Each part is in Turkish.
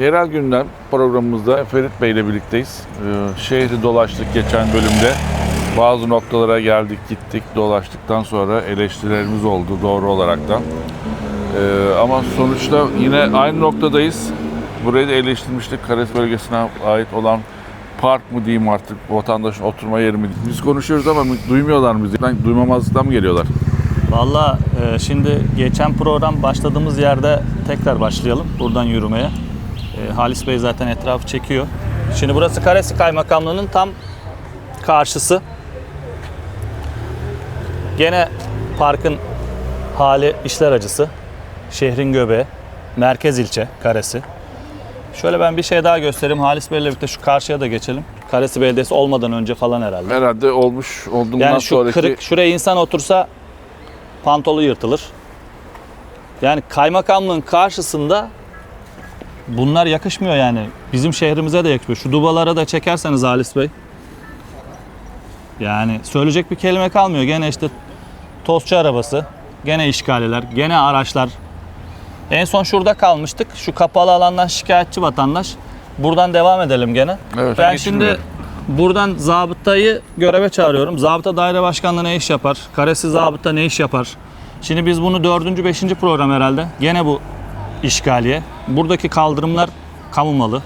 Yerel gündem programımızda Ferit Bey ile birlikteyiz. Ee, şehri dolaştık geçen bölümde. Bazı noktalara geldik gittik. Dolaştıktan sonra eleştirilerimiz oldu doğru olaraktan. Ee, ama sonuçta yine aynı noktadayız. Burayı da eleştirmiştik. Kares bölgesine ait olan park mı diyeyim artık vatandaşın oturma yeri mi? Biz konuşuyoruz ama duymuyorlar bizi? Ben duymamazlıktan mı geliyorlar? Valla e, şimdi geçen program başladığımız yerde tekrar başlayalım buradan yürümeye. E, Halis Bey zaten etrafı çekiyor. Şimdi burası Karesi Kaymakamlığı'nın tam karşısı. Gene parkın hali işler acısı. Şehrin göbeği. Merkez ilçe Karesi. Şöyle ben bir şey daha göstereyim. Halis Bey'le birlikte şu karşıya da geçelim. Karesi Belediyesi olmadan önce falan herhalde. Herhalde olmuş olduğundan Yani şu sonraki... kırık şuraya insan otursa pantolu yırtılır. Yani kaymakamlığın karşısında bunlar yakışmıyor yani. Bizim şehrimize de yakışmıyor. Şu dubalara da çekerseniz Halis Bey. Yani söyleyecek bir kelime kalmıyor. Gene işte tostçu arabası, gene işgaliler, gene araçlar. En son şurada kalmıştık. Şu kapalı alandan şikayetçi vatandaş. Buradan devam edelim gene. Evet, ben şimdi buradan zabıtayı göreve çağırıyorum. Zabıta daire başkanlığı ne iş yapar? Karesi zabıta ne iş yapar? Şimdi biz bunu dördüncü, beşinci program herhalde. Gene bu işgaliye. Buradaki kaldırımlar kamu malı.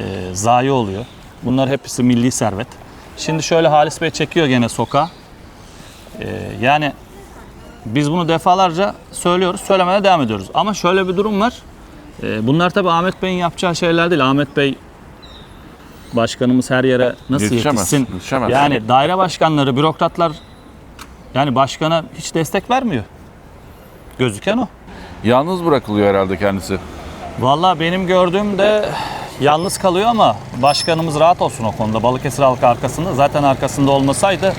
Ee, zayi oluyor. Bunlar hepsi milli servet. Şimdi şöyle Halis Bey çekiyor gene sokağa. Ee, yani biz bunu defalarca söylüyoruz, söylemeye devam ediyoruz. Ama şöyle bir durum var. Ee, bunlar tabii Ahmet Bey'in yapacağı şeyler değil. Ahmet Bey başkanımız her yere nasıl Yetişemez, yetişsin? yetişemez. Yani daire başkanları, bürokratlar yani başkana hiç destek vermiyor. Gözüken o. Yalnız bırakılıyor herhalde kendisi. Vallahi benim gördüğüm de yalnız kalıyor ama başkanımız rahat olsun o konuda. Balıkesir halkı arkasında. Zaten arkasında olmasaydı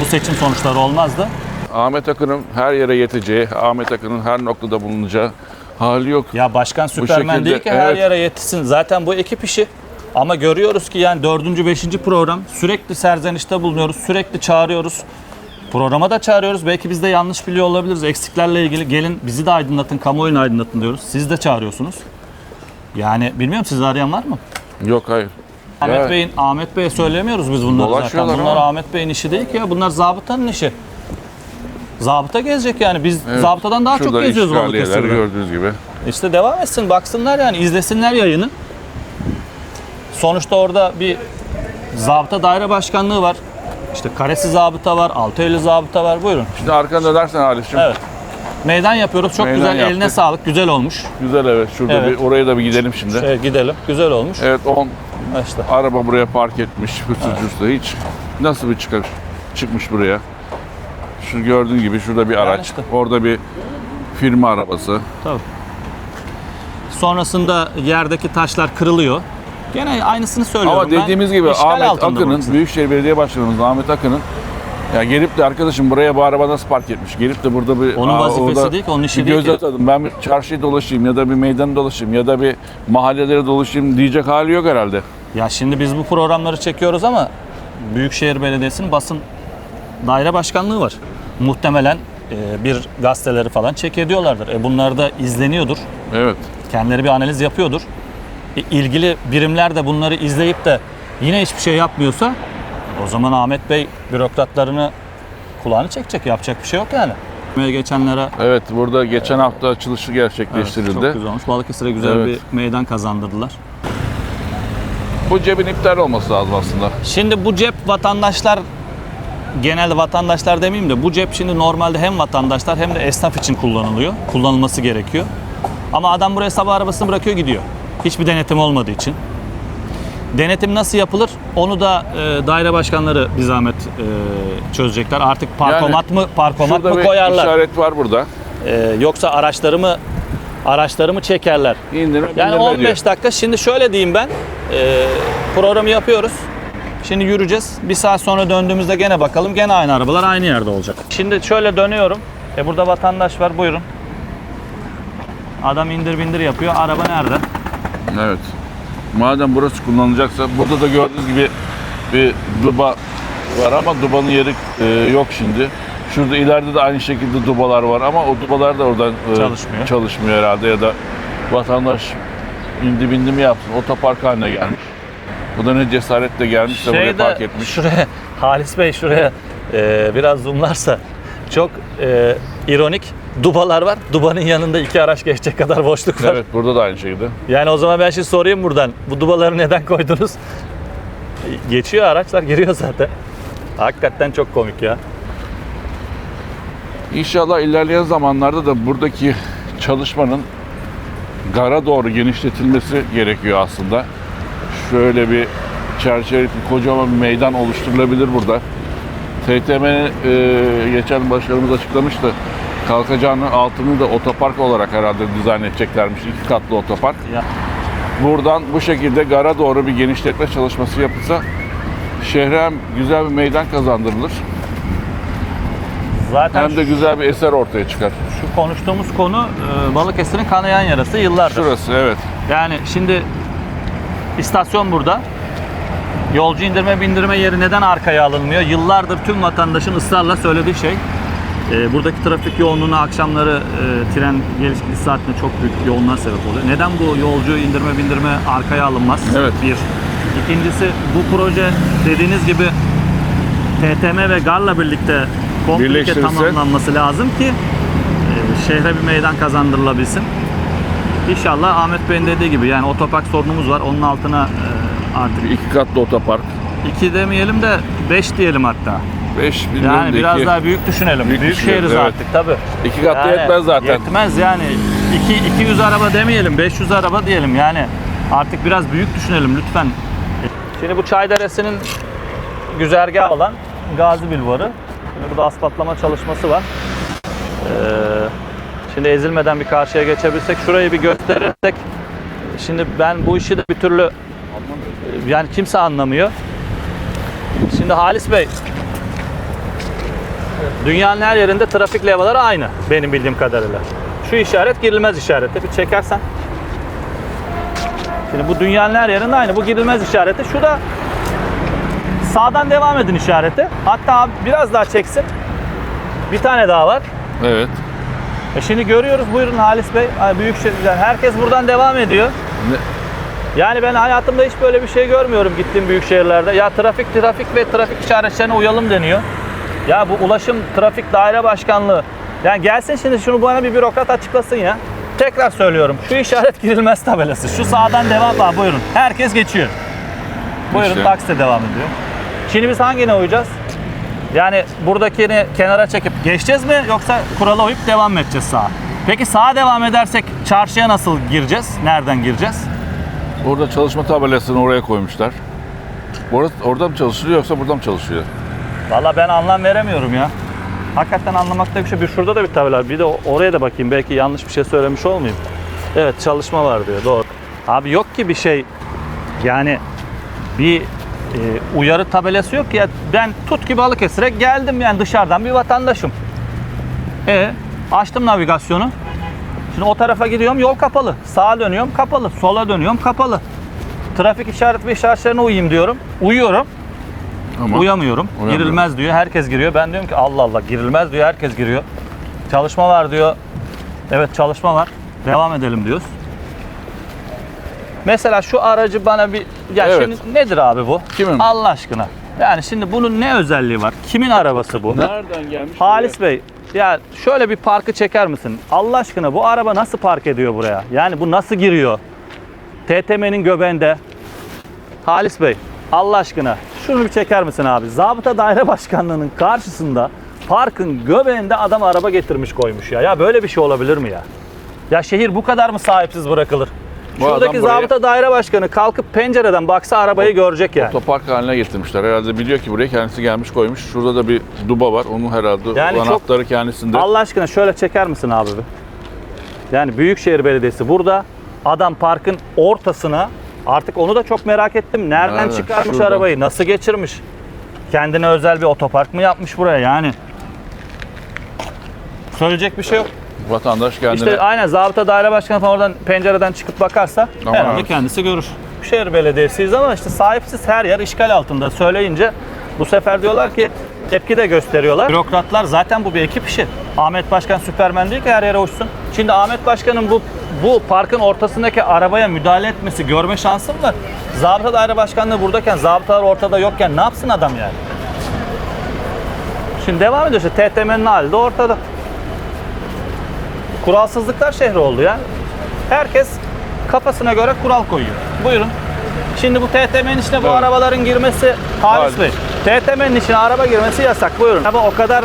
bu seçim sonuçları olmazdı. Ahmet Akın'ın her yere yeteceği, Ahmet Akın'ın her noktada bulunacağı hali yok. Ya başkan Süpermen şekilde, değil ki her evet. yere yetişsin. Zaten bu ekip işi. Ama görüyoruz ki yani dördüncü, beşinci program sürekli serzenişte bulunuyoruz. Sürekli çağırıyoruz. Programa da çağırıyoruz. Belki biz de yanlış biliyor olabiliriz. Eksiklerle ilgili gelin bizi de aydınlatın, kamuoyunu aydınlatın diyoruz. Siz de çağırıyorsunuz. Yani bilmiyorum sizi arayan var mı? Yok hayır. Ahmet Bey'in Ahmet Bey'e söylemiyoruz biz bunları zaten. Dolaşıyorlar Bunlar ama. Ahmet Bey'in işi değil ki ya. Bunlar zabıtanın işi. Zabıta gezecek yani. Biz Evet, zabıtadan daha çok şurada geziyoruz işgaliyeler Balıkesir'de. gördüğünüz gibi. İşte devam etsin, baksınlar yani, izlesinler yayını. Sonuçta orada bir zabıta daire başkanlığı var. İşte Karesi zabıta var, Altıeli zabıta var. Buyurun. Şimdi arkana dönersen Halis'cim. Evet. Meydan yapıyoruz. Çok Meydan güzel. yaptık. Eline sağlık. Güzel olmuş. Güzel evet. Şurada Evet. bir oraya da bir gidelim şimdi. Şey, gidelim. Güzel olmuş. Evet 10 İşte. araba buraya park etmiş. Hırsız hiç. Nasıl bir çıkar çıkmış buraya? Şu gördüğün gibi şurada bir araç. işte. Orada bir firma arabası. Tabii. Sonrasında yerdeki taşlar kırılıyor. Gene aynısını söylüyorum. Ama ben. dediğimiz gibi İşgal Ahmet Akın'ın. Büyükşehir Belediye Başkanımız Ahmet Akın'ın ya gelip de arkadaşım buraya bu araba nasıl park etmiş? Gelip de burada bir Onun vazifesi orada değil ki, onun işi bir değil göz ki. atalım. Ben bir çarşıyı dolaşayım ya da bir meydan dolaşayım ya da bir mahallelere dolaşayım diyecek hali yok herhalde. Ya şimdi biz bu programları çekiyoruz ama Büyükşehir Belediyesi'nin basın daire başkanlığı var. Muhtemelen e, bir gazeteleri falan çek ediyorlardır. E bunlar da izleniyordur. Evet. Kendileri bir analiz yapıyordur. E, ilgili birimler de bunları izleyip de yine hiçbir şey yapmıyorsa o zaman Ahmet Bey bürokratlarını kulağını çekecek. Yapacak bir şey yok yani. Geçenlere Evet burada geçen hafta açılışı gerçekleştirildi. çok güzel olmuş. Balıkesir'e güzel Evet. bir meydan kazandırdılar. Bu cebin iptal olması lazım aslında. Şimdi bu cep vatandaşlar genelde vatandaşlar demeyeyim de bu cep şimdi normalde hem vatandaşlar hem de esnaf için kullanılıyor. Kullanılması gerekiyor. Ama adam buraya sabah arabasını bırakıyor gidiyor. Hiçbir denetim olmadığı için. Denetim nasıl yapılır? Onu da e, daire başkanları bir zahmet e, çözecekler. Artık parkomat mı parkomat mı koyarlar? işaret var burada. E, yoksa araçları mı araçları mı çekerler? İndirme Yani bindirme 15 diyor. dakika. Şimdi şöyle diyeyim ben. Ee, programı yapıyoruz. Şimdi yürüyeceğiz. Bir saat sonra döndüğümüzde gene bakalım. Gene aynı arabalar aynı yerde olacak. Şimdi şöyle dönüyorum. E burada vatandaş var. Buyurun. Adam indir bindir yapıyor. Araba nerede? Evet. Madem burası kullanılacaksa burada da gördüğünüz gibi bir duba var ama dubanın yeri e, yok şimdi. Şurada ileride de aynı şekilde dubalar var ama o dubalar da oradan e, Çalışmıyor. çalışmıyor herhalde ya da vatandaş indi bindi mi yapsın otopark haline gelmiş. Bu da ne cesaretle gelmiş de buraya park etmiş. şuraya Halis Bey şuraya e, biraz zoomlarsa çok e, ironik dubalar var. Dubanın yanında iki araç geçecek kadar boşluk var. Evet burada da aynı şekilde. Yani o zaman ben şimdi sorayım buradan. Bu dubaları neden koydunuz? Geçiyor araçlar giriyor zaten. Hakikaten çok komik ya. İnşallah ilerleyen zamanlarda da buradaki çalışmanın gara doğru genişletilmesi gerekiyor aslında. Şöyle bir çerçevelik bir kocaman bir meydan oluşturulabilir burada. TTM'nin e, geçen başkanımız açıklamıştı. Kalkacağının altını da otopark olarak herhalde dizayn edeceklermiş. iki katlı otopark. Ya. Buradan bu şekilde gara doğru bir genişletme çalışması yapılsa şehre hem güzel bir meydan kazandırılır Zaten hem de güzel bir eser ortaya çıkar. şu konuştuğumuz konu e, Balıkesir'in kanayan yarası yıllardır. Şurası evet. Yani şimdi istasyon burada. Yolcu indirme bindirme yeri neden arkaya alınmıyor? Yıllardır tüm vatandaşın ısrarla söylediği şey. E, buradaki trafik yoğunluğuna akşamları e, tren geliş gidiş saatinde çok büyük yoğunluğa sebep oluyor. Neden bu yolcu indirme bindirme arkaya alınmaz? Evet. Bir. İkincisi bu proje dediğiniz gibi TTM ve GAR'la birlikte komplike tamamlanması lazım ki e, şehre bir meydan kazandırılabilsin. İnşallah Ahmet Bey'in dediği gibi yani otopark sorunumuz var. Onun altına e, artık İki katlı otopark. 2 demeyelim de 5 diyelim hatta. 5 bilmiyorum Yani biraz iki. daha büyük düşünelim. Büyük Büyük, şehiriz evet. artık tabii. İki katlı Yani yetmez zaten. Yetmez yani. 2 200 araba demeyelim, 500 araba diyelim. Yani artık biraz büyük düşünelim lütfen. Şimdi bu Çayderesi'nin güzergahı olan Gazi Bulvarı. Şimdi burada asfaltlama çalışması var. Ee, şimdi ezilmeden bir karşıya geçebilsek, şurayı bir gösterirsek. Şimdi ben bu işi de bir türlü yani kimse anlamıyor. Şimdi Halis Bey, dünyanın her yerinde trafik levhaları aynı benim bildiğim kadarıyla. Şu işaret girilmez işareti. Bir çekersen. Şimdi bu dünyanın her yerinde aynı. Bu girilmez işareti. Şu da sağdan devam edin işareti. Hatta biraz daha çeksin. Bir tane daha var. Evet. E şimdi görüyoruz. Buyurun Halis Bey. Büyük yani herkes buradan devam ediyor. Ne- Yani ben hayatımda hiç böyle bir şey görmüyorum gittiğim büyük şehirlerde. Ya trafik trafik ve trafik işaretlerine uyalım deniyor. Ya bu ulaşım trafik daire başkanlığı. Yani gelsin şimdi şunu bana bir bürokrat açıklasın ya. Tekrar söylüyorum. Şu işaret girilmez tabelası. Şu sağdan devam var buyurun. Herkes geçiyor. Buyurun İşte. taksi devam ediyor. Şimdi biz hangine uyacağız? Yani buradakini kenara çekip geçeceğiz mi yoksa kurala uyup devam mı edeceğiz sağa? Peki sağa devam edersek çarşıya nasıl gireceğiz? Nereden gireceğiz? Orada çalışma tabelasını oraya koymuşlar. Orada, orada mı çalışılıyor yoksa burada mı çalışıyor? Valla ben anlam veremiyorum ya. Hakikaten anlamakta bir şey. Bir şurada da bir tabela. Bir de oraya da bakayım. Belki yanlış bir şey söylemiş olmayayım. Evet çalışma var diyor. Doğru. Abi yok ki bir şey. Yani bir e, uyarı tabelası yok. Ya ben tut ki Balıkesir'e geldim yani dışarıdan bir vatandaşım. E açtım navigasyonu. Şimdi o tarafa gidiyorum yol kapalı. Sağa dönüyorum kapalı. Sola dönüyorum kapalı. Trafik işaret ve işaretlerine uyayım diyorum. Uyuyorum. Ama Uyamıyorum. Uyamıyorum. Girilmez diyor. Herkes giriyor. Ben diyorum ki Allah Allah girilmez diyor. Herkes giriyor. Çalışma var diyor. Evet çalışma var. Devam edelim diyoruz. Mesela şu aracı bana bir ya Evet. şimdi nedir abi bu? Kimin? Allah aşkına. Yani şimdi bunun ne özelliği var? Kimin arabası bu? nereden gelmiş? Halis Bey ya şöyle bir parkı çeker misin? Allah aşkına bu araba nasıl park ediyor buraya? Yani bu nasıl giriyor? TTM'nin göbeğinde. Halis Bey Allah aşkına şunu bir çeker misin abi? Zabıta Daire Başkanlığı'nın karşısında parkın göbeğinde adam araba getirmiş koymuş ya. Ya böyle bir şey olabilir mi ya? Ya şehir bu kadar mı sahipsiz bırakılır? Bu Şuradaki buraya- zabıta daire başkanı kalkıp pencereden baksa arabayı görecek yani. Otopark haline getirmişler. Herhalde biliyor ki buraya kendisi gelmiş koymuş. Şurada da bir duba var. Onun herhalde Yani çok- anahtarı kendisinde. Allah aşkına şöyle çeker misin abi? Yani Büyükşehir Belediyesi burada adam parkın ortasına artık onu da çok merak ettim. Nereden Nerede? çıkarmış Şurada. arabayı? Nasıl geçirmiş? Kendine özel bir otopark mı yapmış buraya yani? Söyleyecek bir şey yok. Vatandaş kendine İşte aynen zabıta daire başkanı falan oradan pencereden çıkıp bakarsa Aman herhalde kendisi görür. Büyükşehir Belediyesi'yiz ama işte sahipsiz her yer işgal altında. Söyleyince bu sefer diyorlar ki tepki de gösteriyorlar. Bürokratlar zaten bu bir ekip işi. Ahmet Başkan Süpermen değil ki her yere uçsun. Şimdi Ahmet Başkan'ın bu bu parkın ortasındaki arabaya müdahale etmesi görme şansım var. Zabıta daire başkanlığı buradayken, zabıtalar ortada yokken ne yapsın adam yani? Şimdi devam ediyor işte TTM'nin hali de ortada. Kuralsızlıklar şehri oldu ya. Herkes kafasına göre kural koyuyor. Buyurun. Şimdi bu TTM'nin içine bu Evet. arabaların girmesi Halis Bey. TTM'nin içine araba girmesi yasak. Buyurun. Ama o kadar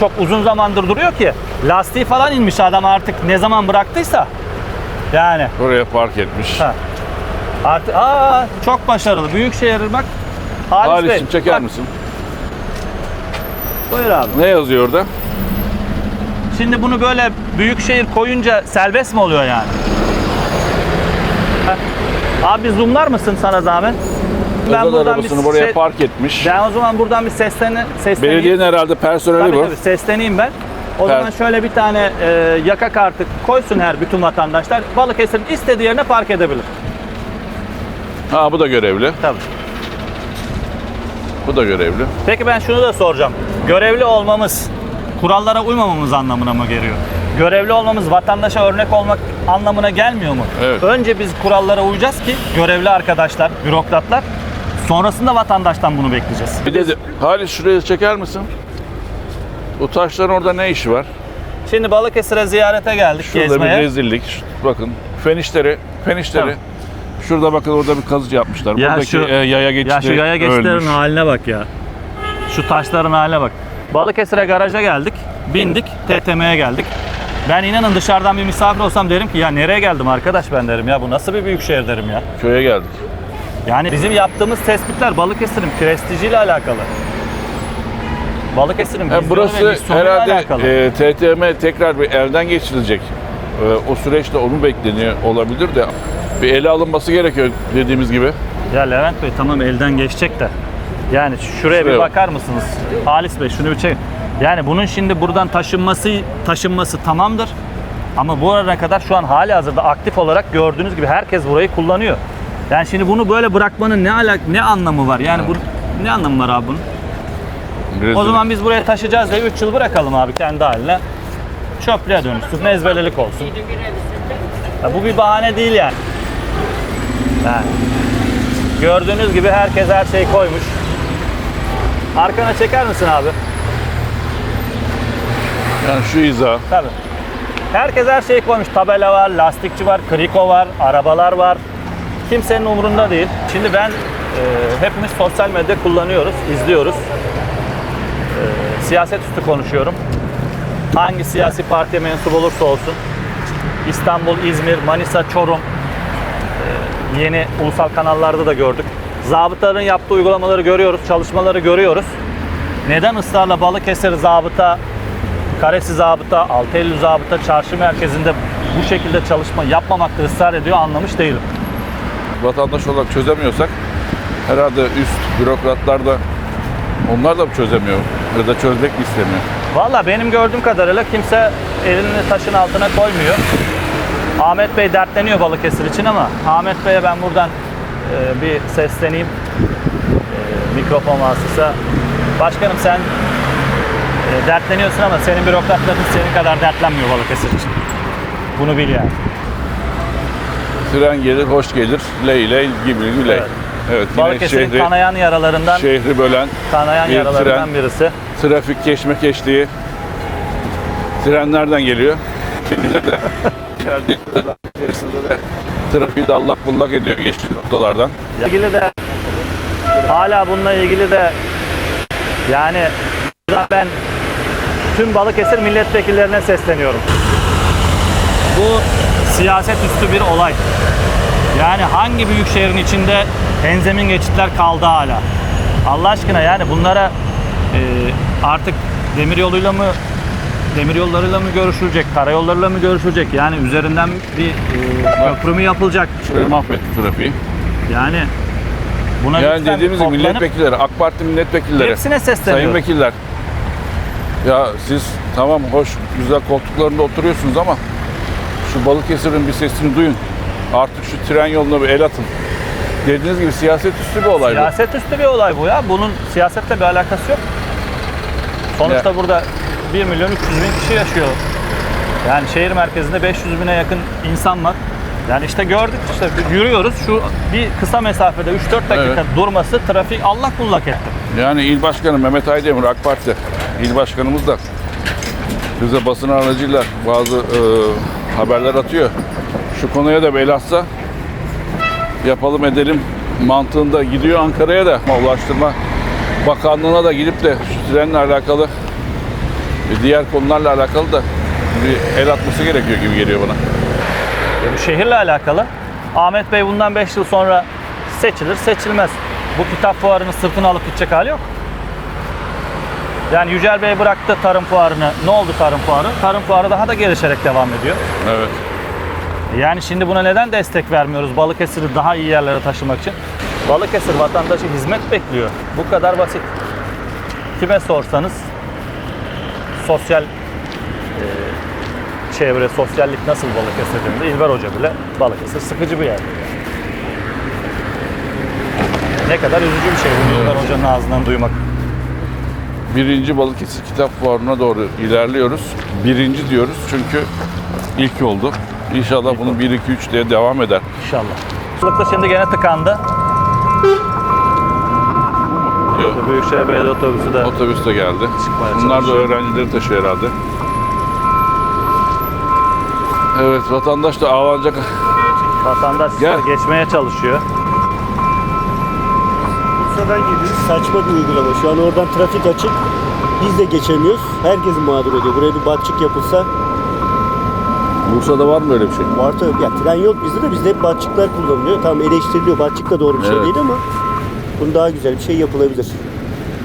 çok uzun zamandır duruyor ki lastiği falan inmiş adam artık ne zaman bıraktıysa. Yani Oraya park etmiş. Ha. artık aa çok başarılı. Büyükşehir bak. Halis, Bey. Halis'im çeker bak, misin? Buyur abi. Ne yazıyor orada? Şimdi bunu böyle büyükşehir koyunca serbest mi oluyor yani? Heh. Abi zoomlar mısın sana zahmet? Özel arabasını buraya se- park etmiş. Ben o zaman buradan bir sesleni, sesleneyim. Belediyenin herhalde personeli Tabii bu. tabii sesleneyim ben. O Per- zaman şöyle bir tane e, yaka kartı koysun her bütün vatandaşlar. Balıkesir'in istediği yerine park edebilir. Ha bu da görevli. Tabii. Bu da görevli. Peki ben şunu da soracağım. Görevli olmamız kurallara uymamamız anlamına mı geliyor? Görevli olmamız vatandaşa örnek olmak anlamına gelmiyor mu? Evet. Önce biz kurallara uyacağız ki görevli arkadaşlar, bürokratlar sonrasında vatandaştan bunu bekleyeceğiz. Bir de Halis şuraya çeker misin? Bu taşların orada ne işi var? Şimdi Balıkesir'e ziyarete geldik Şurada gezmeye. bir rezillik. Şu- Bakın fenişleri, fenişleri. Tamam. Şurada bakın orada bir kazı yapmışlar. Ya Buradaki şu- e, yaya geçidi Ya şu yaya geçitlerin ölmüş. haline bak ya. Şu taşların haline bak. Balıkesir'e garaja geldik. Bindik. TTM'ye geldik. Ben inanın dışarıdan bir misafir olsam derim ki ya nereye geldim arkadaş ben derim ya bu nasıl bir büyük şehir derim ya. Köye geldik. Yani bizim yaptığımız tespitler Balıkesir'in prestijiyle alakalı. Balıkesir'in Yani burası herhalde alakalı. e, TTM tekrar bir elden geçirilecek. E, o süreçte onu bekleniyor olabilir de bir ele alınması gerekiyor dediğimiz gibi. Ya Levent Bey tamam elden geçecek de. Yani şuraya bir Şuraya bak. bakar mısınız? Halis Bey şunu bir çek. Yani bunun şimdi buradan taşınması taşınması tamamdır. Ama bu arana kadar şu an hali hazırda aktif olarak gördüğünüz gibi herkes burayı kullanıyor. Yani şimdi bunu böyle bırakmanın ne alak ne anlamı var? Yani bu ne anlamı var abi bunun? O Rezillik. zaman biz buraya taşıyacağız diye 3 yıl bırakalım abi kendi haline. Çöplüğe dönüşsün, mezbelelik olsun. Ya bu bir bahane değil yani. Yani Gördüğünüz gibi herkes her şeyi koymuş. Arkana çeker misin abi? yani şu hiza. Tabii. Herkes her şeyi koymuş. Tabela var, lastikçi var, kriko var, arabalar var. Kimsenin umurunda değil. Şimdi ben e, hepimiz sosyal medya kullanıyoruz, izliyoruz. Siyaset üstü konuşuyorum. Hangi siyasi partiye mensup olursa olsun. İstanbul, İzmir, Manisa, Çorum e, yeni ulusal kanallarda da gördük. Zabıtaların yaptığı uygulamaları görüyoruz, çalışmaları görüyoruz. Neden ısrarla Balıkesir zabıta Karesi zabıta, Altıeylül zabıta çarşı merkezinde bu şekilde çalışma yapmamakta ısrar ediyor anlamış değilim. Vatandaş olarak çözemiyorsak herhalde üst bürokratlar da onlar da çözemiyor ya da çözmek mi istemiyor? Valla benim gördüğüm kadarıyla kimse elini taşın altına koymuyor. Ahmet Bey dertleniyor Balıkesir için ama Ahmet Bey'e ben buradan e, bir sesleneyim. E, mikrofon vasıtası. Başkanım sen e, dertleniyorsun ama senin bürokratların senin kadar dertlenmiyor Balıkesir için. Bunu bil yani. Tren gelir, hoş gelir, ley ley gibi güley. Evet. Evet, yine Balıkesir'in şehri, kanayan yaralarından şehri bölen kanayan bir yaralarından tren. birisi. trafik keşmekeşliği. Tren nereden geliyor? İçerisinde de trafiği de allak bullak ediyor geçtiği noktalardan. ilgili de hala bununla ilgili de yani ben tüm Balıkesir milletvekillerine sesleniyorum. Bu siyaset üstü bir olay. Yani hangi büyük şehrin içinde benzemin geçitler kaldı hala? Allah aşkına yani bunlara e, artık demir yoluyla mı demir yollarıyla mı görüşülecek, karayollarıyla mı görüşülecek? Yani üzerinden bir e, köprü mü yapılacak? Mahvetti trafiği. Yani buna Yani dediğimiz gibi milletvekilleri, AK Parti milletvekilleri, hepsine sayın sesleniyorum. vekiller. Ya siz tamam hoş güzel koltuklarında oturuyorsunuz ama şu Balıkesir'in bir sesini duyun. Artık şu tren yoluna bir el atın. Dediğiniz gibi siyaset üstü bir olay. Siyaset üstü bir olay bu ya. Bunun siyasetle bir alakası yok. Sonuçta Ya. burada 1 milyon 300 bin kişi yaşıyor Yani şehir merkezinde 500 bine yakın insan var. Yani işte gördük işte yürüyoruz. Şu bir kısa mesafede 3-4 dakika Evet. durması trafik Allah kullak etti. Yani il başkanı Mehmet Aydemir AK Parti il başkanımız da bize basın aracıyla bazı e, haberler atıyor. Şu konuya da el atsa yapalım edelim mantığında gidiyor Ankara'ya da Ulaştırma Bakanlığı'na da gidip de şu trenle alakalı ve diğer konularla alakalı da bir el atması gerekiyor gibi geliyor bana. Ya bu şehirle alakalı. Ahmet Bey bundan 5 yıl sonra seçilir, seçilmez. Bu kitap fuarını sırtına alıp gidecek hali yok. Yani Yücel Bey bıraktı tarım fuarını. Ne oldu tarım fuarı? Tarım fuarı daha da gelişerek devam ediyor. Evet. Yani şimdi buna neden destek vermiyoruz Balıkesir'i daha iyi yerlere taşımak için? Balıkesir vatandaşı hizmet bekliyor. Bu kadar basit. Kime sorsanız sosyal e, çevre, sosyallik nasıl Balıkesir dediğinde İlber Hoca bile Balıkesir sıkıcı bir yer. Ne kadar üzücü bir şey bunu İlber Hoca'nın ağzından duymak. Birinci Balıkesir Kitap Fuarı'na doğru ilerliyoruz. Birinci diyoruz çünkü ilk oldu. İnşallah bunun 1 2 3 diye devam eder. İnşallah. Balıkta şimdi gene tıkandı. Büyükşehir Belediye Otobüsü de Otobüs de geldi. Çıkmaya Bunlar da çalışıyor. öğrencileri taşıyor herhalde. Evet vatandaş da ağlanacak. Vatandaş Gel. geçmeye çalışıyor. Bursa'dan geliyoruz. Saçma bir uygulama. Şu an oradan trafik açık. Biz de geçemiyoruz. Herkes mağdur oluyor. Buraya bir batçık yapılsa Bursa'da var mı öyle bir şey? var tabii. Ya tren yok bizde de bizde hep batçıklar kullanılıyor. Tamam eleştiriliyor. Batçık da doğru bir şey Evet. değil ama bunun daha güzel bir şey yapılabilir.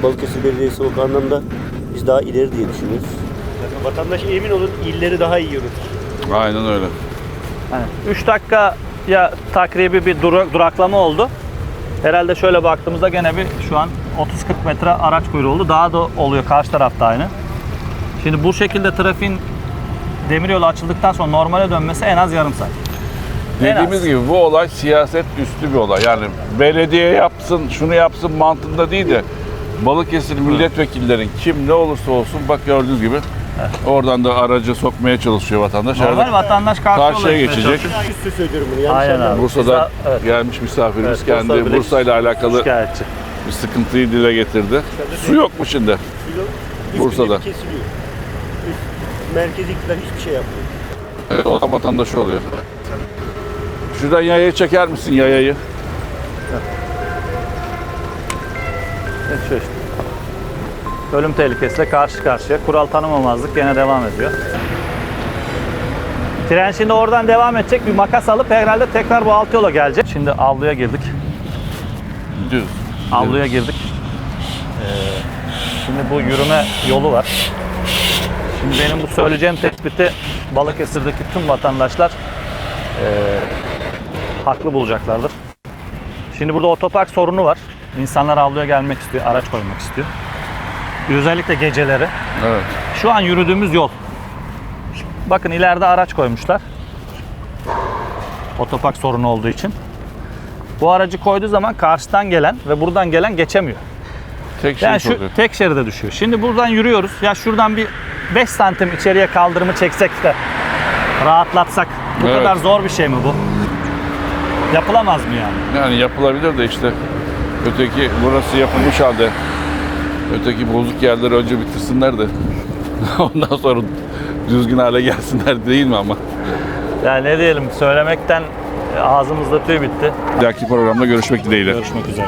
Balıkesir Belediyesi o anlamda biz daha ileri diye düşünüyoruz. vatandaş emin olun illeri daha iyi yönetir. Aynen öyle. Hani 3 dakika ya takribi bir dura- duraklama oldu. Herhalde şöyle baktığımızda gene bir şu an 30-40 metre araç kuyruğu oldu. Daha da oluyor karşı tarafta aynı. Şimdi bu şekilde trafiğin demiryolu açıldıktan sonra normale dönmesi en az yarım saat. En Dediğimiz gibi bu olay siyaset üstü bir olay. Yani belediye yapsın, şunu yapsın mantığında değil de Balıkesir milletvekillerin kim ne olursa olsun bak gördüğünüz gibi oradan da aracı sokmaya çalışıyor vatandaş. Normal Herhalde vatandaş karşı Karşıya geçecek. söylüyorum bunu. Yanlış Aynen abi. Bursa'da Evet. gelmiş misafirimiz Evet, kendi Bursa Bursa'yla alakalı Şikayetçi. bir sıkıntıyı dile getirdi. Su yok mu şimdi? Üst Bursa'da. kesiliyor. Üst, merkezi iktidar hiçbir şey yapmıyor. Evet, o da vatandaşı oluyor. Şuradan yayayı çeker misin yayayı? İşte. Ölüm tehlikesiyle karşı karşıya. Kural tanımamazlık gene devam ediyor. Tren şimdi oradan devam edecek. Bir makas alıp herhalde tekrar bu alt yola gelecek. Şimdi avluya girdik. Düz. Avluya girdik. Ee, şimdi bu yürüme yolu var. Şimdi benim bu söyleyeceğim tespiti Balıkesir'deki tüm vatandaşlar ee, haklı bulacaklardır. Şimdi burada otopark sorunu var. İnsanlar avluya gelmek istiyor, araç koymak istiyor. Özellikle geceleri. Evet. Şu an yürüdüğümüz yol. Bakın ileride araç koymuşlar. Otopark sorunu olduğu için. Bu aracı koyduğu zaman karşıdan gelen ve buradan gelen geçemiyor. Tek şey Yani şu sokuyor. tek şeride düşüyor. Şimdi buradan yürüyoruz. Ya şuradan bir 5 santim içeriye kaldırımı çeksek de rahatlatsak. Bu Evet. kadar zor bir şey mi bu? Yapılamaz mı yani? Yani yapılabilir de işte öteki burası yapılmış halde öteki bozuk yerleri önce bitirsinler de ondan sonra düzgün hale gelsinler değil mi ama? Yani ne diyelim söylemekten ağzımızda tüy bitti. Bir dahaki programda görüşmek dileğiyle. Görüşmek üzere.